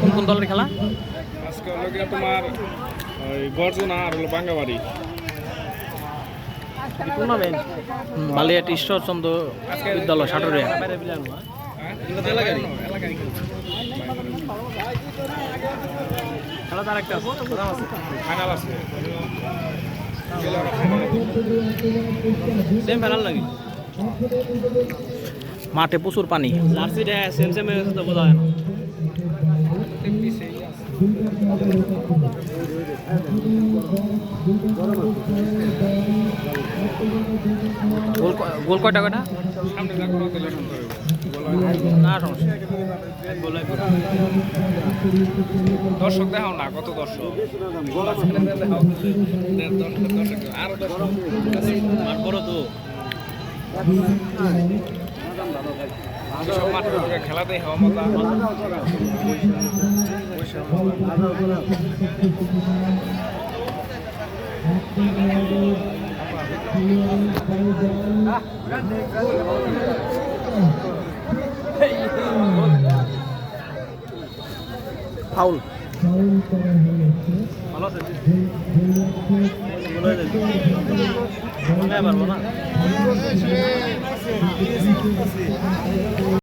কোন কোন দলের খেলা? আজকে হলো গিয়ে তোমার ওই গর্জনা আর হলো বাঙ্গাবাড়ি। টুর্নামেন্ট বালিয়াটি ঈশ্বরচন্দ্র বিদ্যালয় সাটুরিয়া। খেলা তার একটা ফাইনাল আছে। সেম ফাইনাল নাকি? মাঠে প্রচুর পানি হয়ে হয় গোল কয়টা কয়টা। না দর্শক দেখাও না কত দর্শক আরও দর্শক বড় তো সব মাঠের উপরে খেলা দেখাও মজা ফাউল। ভালো আছে? পারব না? いいですよ、おいしい。